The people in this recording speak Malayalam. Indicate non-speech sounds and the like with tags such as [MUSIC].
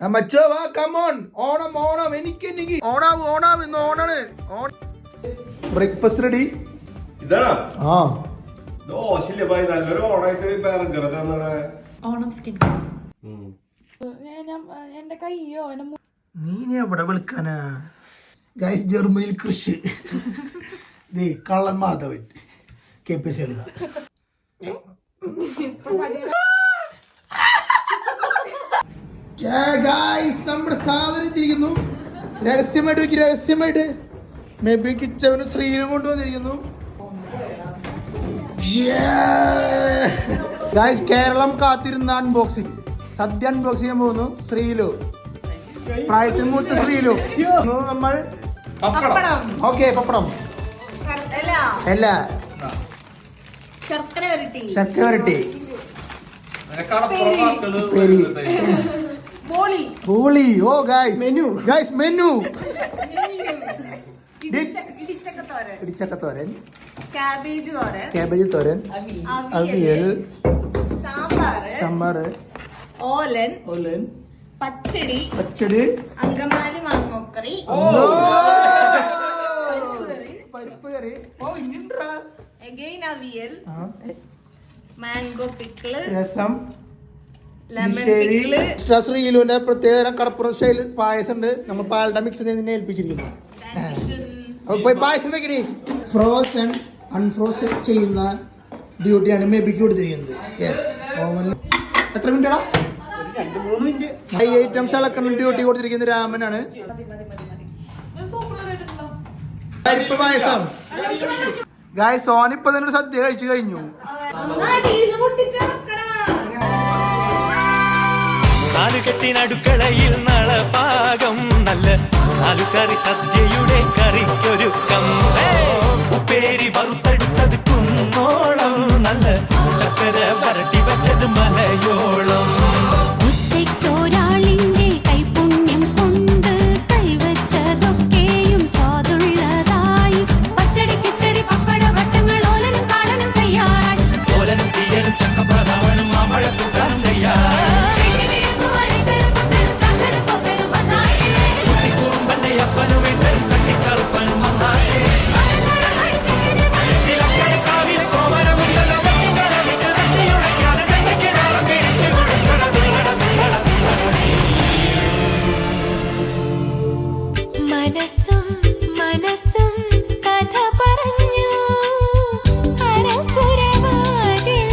മച്ചോ വാ കമോൺ ഓണം ഓണം എനിക്ക് എനിക്ക് ഓണാവ് ഓണാവ് ഇന്ന് ഓണാണ്. ബ്രേക്ക്ഫാസ്റ്റ് റെഡി ഇതാണോ? ആ. ദോശയില്ലേ ഭായി നല്ലൊരു ഓണായിട്ട് പേരക്കറൊക്കെ എന്താണ്? ഓണം സ്കിൻ ഞാൻ എന്റെ കയ്യോ നീ എവിടെ വിളിക്കാനാ? ഗൈസ് ജർമ്മനിയിൽ കൃഷി. ദേ കള്ളൻ Madhavan. K P C guys നമ്മുടെ സാധനം എത്തിയിരിക്കുന്നു രഹസ്യമായിട്ട് വെക്കി രഹസ്യമായിട്ട്. മേ ബി കിച്ചവന് ശ്രീനും കൊണ്ടുവന്നിരിക്കുന്നു. ഗായ്സ് കേരളം കാത്തിരുന്ന അൺബോക്സിംഗ് സദ്യ അൺബോക്സ് ചെയ്യാൻ പോകുന്നു. ശ്രീലു. പ്രായത്തിന് മൂത്ത ശ്രീലു. നമ്മൾ പപ്പടം. ഓക്കെ പപ്പടം. അല്ല. അല്ല. ശർക്കര വരട്ടി. ശർക്കര വരട്ടി. പെരി. [LAUGHS] പൂളി ഓ ഗായ്സ് മെനു ഗായ്സ് മെനു ഇടിച്ചക്ക തോരൻ ഇടിച്ചക്ക തോരൻ കാബേജ് തോരൻ കാബേജ് തോരൻ അവിയൽ സാമ്പാറ് സാമ്പാർ ഓലൻ ഓലൻ പച്ചടി പച്ചടി അങ്കമാലി മാങ്ങോക്കറി പരിപ്പ് കറി ഓ ഇനിണ്ടാ അഗൈൻ അവിയൽ മാംഗോ പിക്കിൾ രസം ശ്രീലുവിന്റെ പ്രത്യേക കടപ്പുറം സ്റ്റൈൽ പായസം ഉണ്ട് നമ്മൾ പാലട മിക്സ് ചെയ്ത് ഏൽപ്പിച്ചിരിക്കുന്നു. അപ്പൊ പോയി പായസം വെക്കടി. ഫ്രോസൺ അൺഫ്രോസൺ ചെയ്യുന്ന ഡ്യൂട്ടിയാണ് മേബിക്ക് കൊടുത്തിരിക്കുന്നത്. യെസ് ഓവൻ എത്ര മിനിറ്റ് ഈ ഐറ്റംസ് അളക്കുന്ന ഡ്യൂട്ടി കൊടുത്തിരിക്കുന്ന രാമനാണ്. പരിപ്പ് പായസം. ഗായ് സോൻ ഇപ്പൊ തന്നെ സദ്യ കഴിച്ചു കഴിഞ്ഞു. നാലുകെട്ടിനടുക്കളയിൽ നളപാകം നല്ല നാലുകറി സദ്യയുടെ കറിക്കൊരുക്കം മനസ്സും മനസ്സും കഥ പറഞ്ഞു. അരപ്പുരവാതിൽ